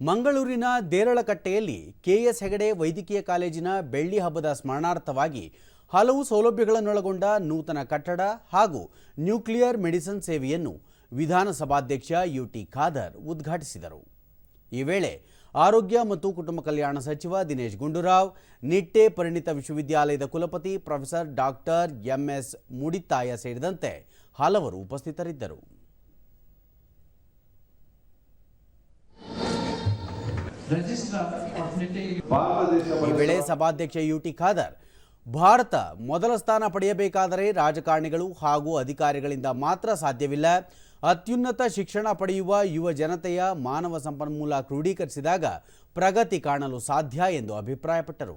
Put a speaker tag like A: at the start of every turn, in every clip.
A: ಮಂಗಳೂರಿನ ದೇರಳಕಟ್ಟೆಯಲ್ಲಿ ಕೆಎಸ್ ಹೆಗಡೆ ವೈದ್ಯಕೀಯ ಕಾಲೇಜಿನ ಬೆಳ್ಳಿ ಹಬ್ಬದ ಸ್ಮರಣಾರ್ಥವಾಗಿ ಹಲವು ಸೌಲಭ್ಯಗಳನ್ನೊಳಗೊಂಡ ನೂತನ ಕಟ್ಟಡ ಹಾಗೂ ನ್ಯೂಕ್ಲಿಯರ್ ಮೆಡಿಸಿನ್ ಸೇವೆಯನ್ನು ವಿಧಾನಸಭಾಧ್ಯಕ್ಷ ಯುಟಿ ಖಾದರ್ ಉದ್ಘಾಟಿಸಿದರು. ಈ ವೇಳೆ ಆರೋಗ್ಯ ಮತ್ತು ಕುಟುಂಬ ಕಲ್ಯಾಣ ಸಚಿವ ದಿನೇಶ್ ಗುಂಡೂರಾವ್, ನಿಟ್ಟೆ ಪರಿಣಿತ ವಿಶ್ವವಿದ್ಯಾಲಯದ ಕುಲಪತಿ ಪ್ರೊಫೆಸರ್ ಡಾಕ್ಟರ್ ಎಂಎಸ್ ಮುಡಿತಾಯ ಸೇರಿದಂತೆ ಹಲವರು ಉಪಸ್ಥಿತರಿದ್ದರು. ಈ ವೇಳೆ ಸಭಾಧ್ಯಕ್ಷ ಯುಟಿ ಖಾದರ್ ಭಾರತ ಮೊದಲ ಸ್ಥಾನ ಪಡೆಯಬೇಕಾದರೆ ರಾಜಕಾರಣಿಗಳು ಹಾಗೂ ಅಧಿಕಾರಿಗಳಿಂದ ಮಾತ್ರ ಸಾಧ್ಯವಿಲ್ಲ. ಅತ್ಯುನ್ನತ ಶಿಕ್ಷಣ ಪಡೆಯುವ ಯುವ ಜನತೆಯ ಮಾನವ ಸಂಪನ್ಮೂಲ ಕ್ರೋಢೀಕರಿಸಿದಾಗ ಪ್ರಗತಿ ಕಾಣಲು ಸಾಧ್ಯ ಎಂದು ಅಭಿಪ್ರಾಯಪಟ್ಟರು.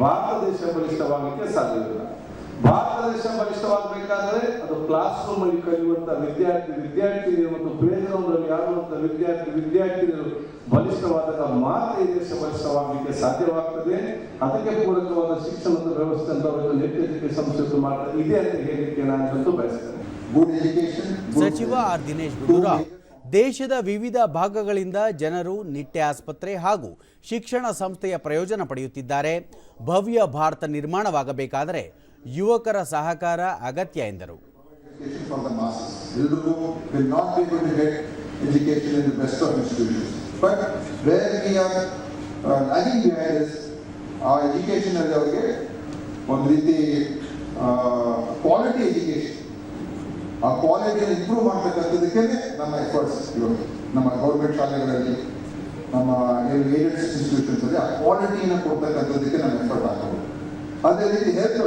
B: ಭಾರತ ದೇಶ ಬಲಿಷ್ಠವಾಗಲಿಕ್ಕೆ ಸಾಧ್ಯವಿಲ್ಲ. ಭಾರತ ದೇಶ ಬಲಿಷ್ಠವಾಗಬೇಕಾದ್ರೆ ಅದು ಕ್ಲಾಸ್ ರೂಮ್ ಅಲ್ಲಿ ಕಲಿಯುವಂತ ವಿದ್ಯಾರ್ಥಿ ವಿದ್ಯಾರ್ಥಿನಿಯರು ಮತ್ತು ಪ್ಲೇ ಗ್ರೌಂಡ್ ಆಡುವಂತ ವಿದ್ಯಾರ್ಥಿ ವಿದ್ಯಾರ್ಥಿನಿಯರು ಬಲಿಷ್ಠವಾದಾಗ ಮಾತ್ರ ಈ ದೇಶ ಬಲಿಷ್ಠವಾಗಲಿಕ್ಕೆ ಸಾಧ್ಯವಾಗ್ತದೆ. ಅದಕ್ಕೆ ಪೂರಕವಾದ ಶಿಕ್ಷಣದ ವ್ಯವಸ್ಥೆ ಅಂತ ಅವರಿಗೆ ನೆಟ್ ಎಜುಕೇಶನ್ ಸಂಸ್ಥೆ ಮಾಡ್ತಾ ಇದೆ ಅಂತ ಹೇಳಲಿಕ್ಕೆ ನಾನು ಬಯಸ್ತೇನೆ.
C: ಗುಡ್ ಎಜುಕೇಶನ್
A: ಸಚಿವ ಆರ್ ದಿನೇಶ್ ಗುಂಡೂರಾವ್ ದೇಶದ ವಿವಿಧ ಭಾಗಗಳಿಂದ ಜನರು ನಿಟ್ಟೆ ಆಸ್ಪತ್ರೆ ಹಾಗೂ ಶಿಕ್ಷಣ ಸಂಸ್ಥೆಯ ಪ್ರಯೋಜನ ಪಡೆಯುತ್ತಿದ್ದಾರೆ. ಭವ್ಯ ಭಾರತ ನಿರ್ಮಾಣವಾಗಬೇಕಾದರೆ ಯುವಕರ ಸಹಕಾರ ಅಗತ್ಯ ಎಂದರು.
C: ಒಂದು ರೀತಿ ಕ್ವಾಲಿಟಿ ಎಜುಕೇಶನ್ ಆ ಕ್ವಾಲಿಟಿಯನ್ನು ಇಂಪ್ರೂವ್ ಮಾಡ್ತಕ್ಕಂಥದಕ್ಕೆ ನಮ್ಮ ಎಫರ್ಟ್ಸ್ ಇರೋದು ನಮ್ಮ ಗೌರ್ಮೆಂಟ್ ಶಾಲೆಗಳಲ್ಲಿ, ನಮ್ಮ ಏನು ಏಡೆಡ್ ಇನ್ಸ್ಟಿಟ್ಯೂಷನ್ಸ್ ಅಲ್ಲಿ ಆ ಕ್ವಾಲಿಟಿಯನ್ನು ಕೊಡ್ತಕ್ಕಂಥದಕ್ಕೆ ನಮ್ಮ ಎಫರ್ಟ್ ಆಗಬಹುದು ಅದೇ ರೀತಿ ಹೆಲ್ತ್